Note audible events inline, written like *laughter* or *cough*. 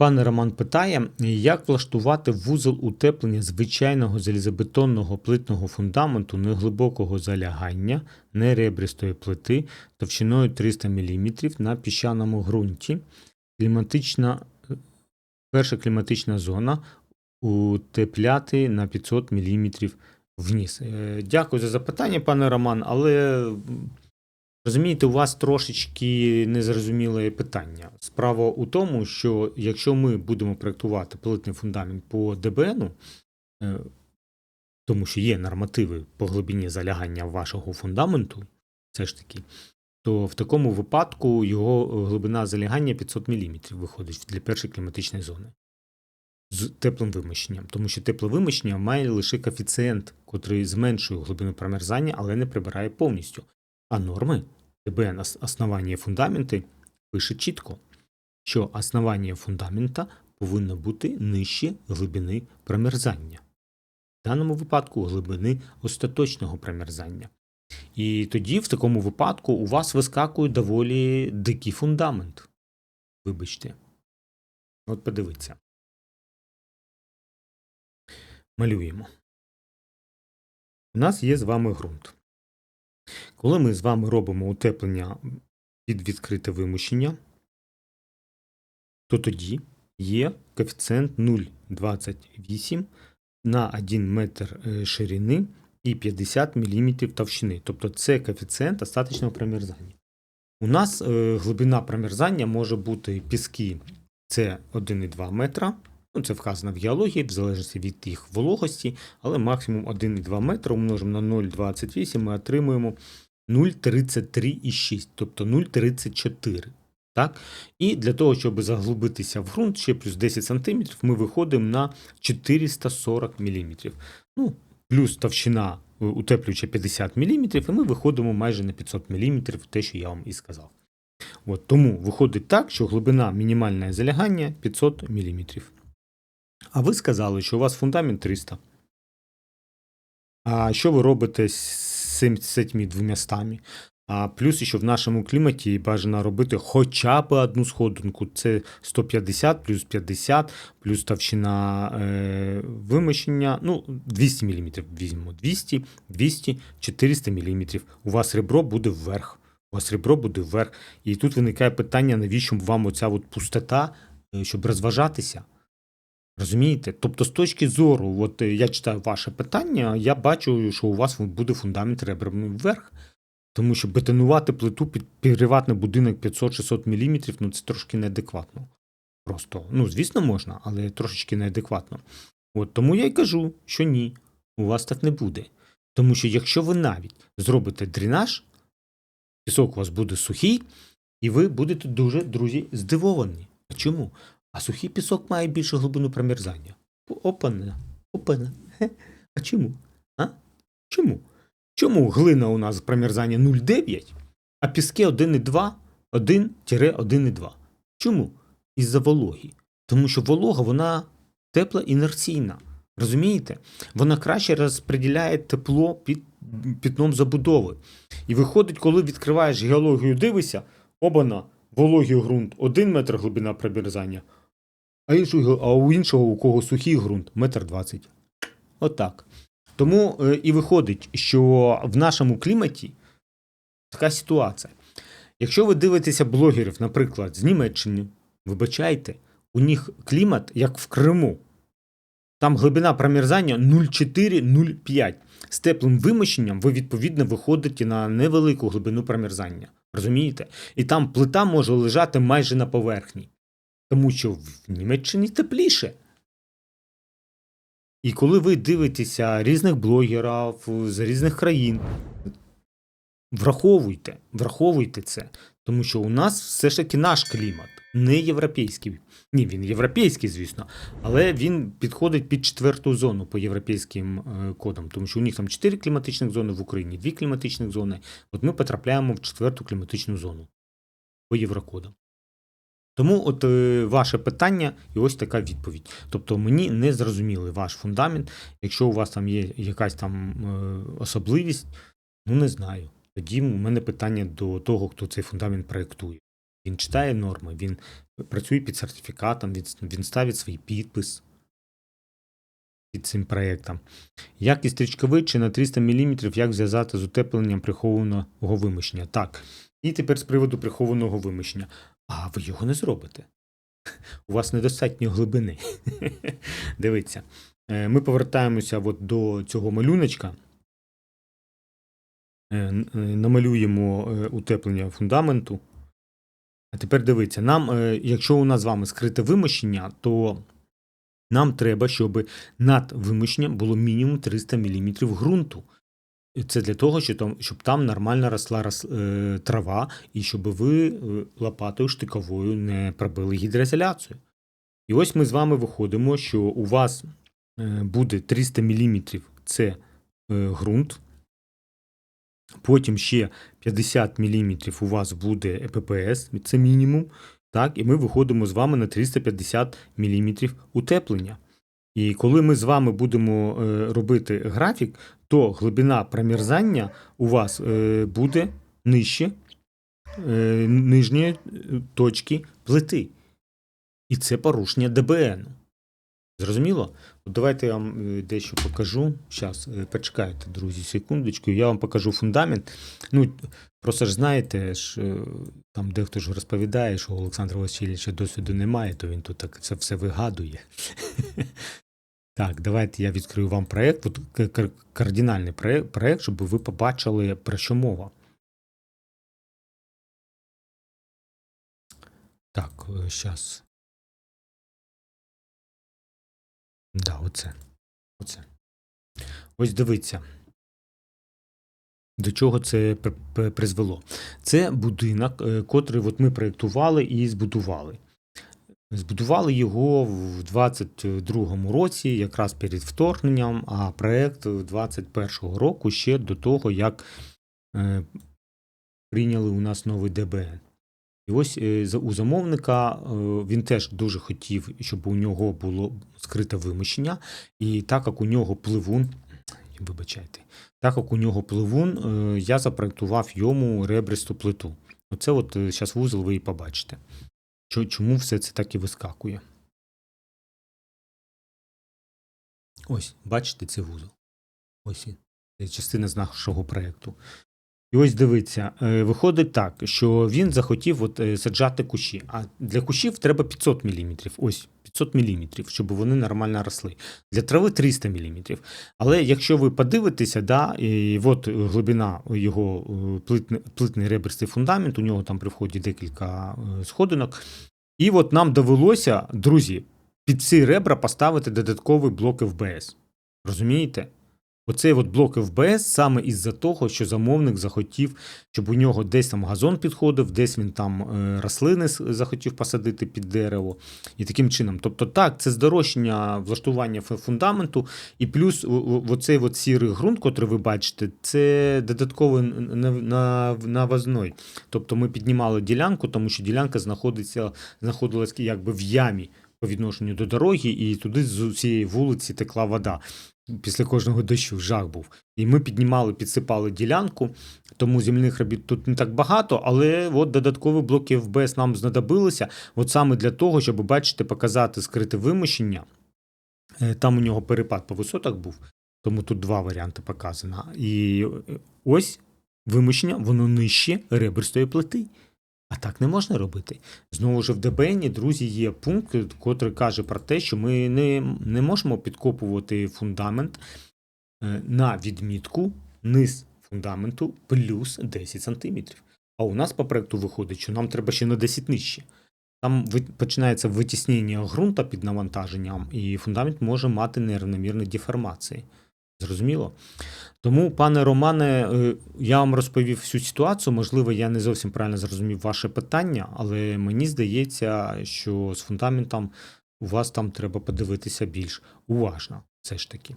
Пане Роман питає, як влаштувати вузол утеплення звичайного залізобетонного плитного фундаменту неглибокого залягання неребристої плити товщиною 300 мм на піщаному ґрунті. Кліматична, перша кліматична зона утепляти на 500 мм вниз. Е, Дякую за запитання, пане Роман, але Розумієте, у вас трошечки незрозуміле питання. Справа у тому, що якщо ми будемо проєктувати плитний фундамент по ДБН, е, тому що є нормативи по глибині залягання вашого фундаменту, все ж таки, то в такому випадку його глибина залягання 500 мм виходить для першої кліматичної зони з теплим вимощенням, тому що тепле вимощення має лише коефіцієнт, котрий зменшує глибину промерзання, але не прибирає повністю. А норми ТБН ос- основання фундаменти пише чітко, що основання фундамента повинно бути нижче глибини промерзання. В даному випадку глибини остаточного промерзання. І тоді, в такому випадку, у вас вискакує доволі дикий фундамент. Вибачте. От подивіться. Малюємо. У нас є з вами ґрунт. Коли ми з вами робимо утеплення під відкрите вимущення, то тоді є коефіцієнт 0,28 на 1 метр е, ширини і 50 мм товщини. Тобто це коефіцієнт остаточного промерзання. У нас е, глибина промерзання може бути піски це 1,2 метра. Ну, це вказано в геології, в залежності від їх вологості, але максимум 1,2 метра умножимо на 0,28 ми отримуємо 0,33,6, тобто 0,34. Так? І для того, щоб заглибитися в ґрунт ще плюс 10 см, ми виходимо на 440 мм. Ну, плюс товщина е, утеплююча 50 мм, і ми виходимо майже на 500 мм, те, що я вам і сказав. От, тому виходить так, що глибина мінімальне залягання 500 мм. А ви сказали, що у вас фундамент 300. А що ви робите з цим- з цими двома стами? А плюс, що в нашому кліматі бажано робити хоча б одну сходинку. Це 150 плюс 50, плюс товщина е, вимощення. Ну, 200 мм візьмемо. 200, 200, 400 мм. У вас ребро буде вверх. У вас ребро буде вверх. І тут виникає питання, навіщо вам оця от пустота, е, щоб розважатися. Розумієте? Тобто, з точки зору, от е, я читаю ваше питання, я бачу, що у вас буде фундамент ребрами вверх. Тому що бетонувати плиту під приватний будинок 500-600 мм, ну це трошки неадекватно. Просто, ну, звісно, можна, але трошечки неадекватно. От тому я й кажу, що ні, у вас так не буде. Тому що якщо ви навіть зробите дренаж, пісок у вас буде сухий, і ви будете дуже, друзі, здивовані. А чому? А сухий пісок має більшу глибину промерзання. Опана. Хе. А чому? А? Чому? Чому глина у нас промерзання 0,9, а піски 1,2, 1-1,2? Чому? Із-за вологі. Тому що волога, вона тепла інерційна. Розумієте? Вона краще розподіляє тепло під пітном забудови. І виходить, коли відкриваєш геологію, дивишся, обана, вологий ґрунт 1 метр глибина промерзання, а, іншого, а у іншого, у кого сухий ґрунт, метр двадцять. Отак. Тому е, і виходить, що в нашому кліматі така ситуація. Якщо ви дивитеся блогерів, наприклад, з Німеччини, вибачайте, у них клімат як в Криму. Там глибина промерзання 0,4-0,5. З теплим вимощенням ви відповідно виходите на невелику глибину промерзання. Розумієте? І там плита може лежати майже на поверхні. Тому що в Німеччині тепліше. І коли ви дивитеся різних блогерів з різних країн, враховуйте, враховуйте це, тому що у нас все ж таки наш клімат, не європейський. Ні, він європейський, звісно, але він підходить під четверту зону по європейським е, кодам, тому що у них там чотири кліматичних зони в Україні, дві кліматичних зони. От ми потрапляємо в четверту кліматичну зону по єврокодам. Тому от е, ваше питання і ось така відповідь. Тобто мені не зрозумілий ваш фундамент. Якщо у вас там є якась там е, особливість, ну не знаю. Тоді у мене питання до того, хто цей фундамент проєктує. Він читає норми, він працює під сертифікатом, він, він ставить свій підпис під цим проєктом. Якість річковичі на 300 мм, як зв'язати з утепленням прихованого вимощення. Так. І тепер з приводу прихованого вимощення. А ви його не зробите. У вас недостатньо глибини. Дивіться. Е, Ми повертаємося от до цього малюночка. Е, е, Намалюємо утеплення фундаменту. А тепер дивіться, нам, якщо у нас з вами скрите вимощення, то нам треба, щоб над вимощенням було мінімум 300 мм ґрунту. Це для того, щоб там, нормально росла рос, е, трава, і щоб ви е, лопатою штиковою не пробили гідроізоляцію. І ось ми з вами виходимо, що у вас е, буде 300 мм це ґрунт, потім ще 50 мм у вас буде ЕППС, це мінімум. Так, і ми виходимо з вами на 350 мм утеплення. І коли ми з вами будемо робити графік, то глибина промерзання у вас е, буде нижче е, нижньої е, точки плити. І це порушення ДБН. Зрозуміло? От давайте я вам дещо покажу. Зараз, почекайте, друзі, секундочку. Я вам покажу фундамент. Ну, просто ж знаєте, ж, там дехто ж розповідає, що у Олександра Васильовича досвіду немає, то він тут так це все вигадує. *laughs* Так, давайте я відкрию вам проєкт, кардинальний проєкт, щоб ви побачили, про що мова. Так, зараз. Да, оце. Оце. Ось дивіться. До чого це при- при- призвело? Це будинок, е, котрий от ми проєктували і збудували. Збудували його в 22-му році, якраз перед вторгненням, а проєкт 21-го року ще до того, як е, прийняли у нас новий ДБН. І ось е, у замовника е, він теж дуже хотів, щоб у нього було скрите вимощення, і так як у нього пливун, вибачайте, так як у нього пливун, е, я запроектував йому ребристу плиту. Оце от зараз вузол ви і побачите. Чо- Чому все це так і вискакує? Ось, бачите цей вузол. Ось він. Це частина з нашого проєкту. І ось дивіться, е, виходить так, що він захотів от, е, саджати кущі. А для кущів треба 500 мм. Ось 500 мм, щоб вони нормально росли. Для трави 300 мм. Але якщо ви подивитеся, да, і от глибина його е, плитний, плитний реберстий фундамент, у нього там при вході декілька е, сходинок. І от нам довелося, друзі, під ці ребра поставити додатковий блок ФБС. Розумієте? Оцей от блок ФБС саме із-за того, що замовник захотів, щоб у нього десь там газон підходив, десь він там е, рослини захотів посадити під дерево. І таким чином. Тобто, так, це здорожчання влаштування фундаменту, і плюс оцей от сірий ґрунт, котрий ви бачите, це додатковий навозной. Тобто ми піднімали ділянку, тому що ділянка знаходиться, знаходилась якби в ямі по відношенню до дороги, і туди з усієї вулиці текла вода. Після кожного дощу жах був. І ми піднімали, підсипали ділянку, тому земляних робіт тут не так багато, але от додаткові блоки ФБС нам знадобилися, от саме для того, щоб бачите, показати скрите вимощення. Е, Там у нього перепад по висотах був, тому тут два варіанти показано. І е, ось вимощення, воно нижче реберстої плити. А так не можна робити. Знову ж в ДБН, друзі, є пункт, котрий каже про те, що ми не, не можемо підкопувати фундамент е, на відмітку низ фундаменту плюс 10 см. А у нас по проекту виходить, що нам треба ще на 10 нижче. Там починається витіснення ґрунта під навантаженням, і фундамент може мати нерівномірні деформації. Зрозуміло? Тому, пане Романе, е, я вам розповів всю ситуацію. Можливо, я не зовсім правильно зрозумів ваше питання, але мені здається, що з фундаментом у вас там треба подивитися більш уважно, все ж таки.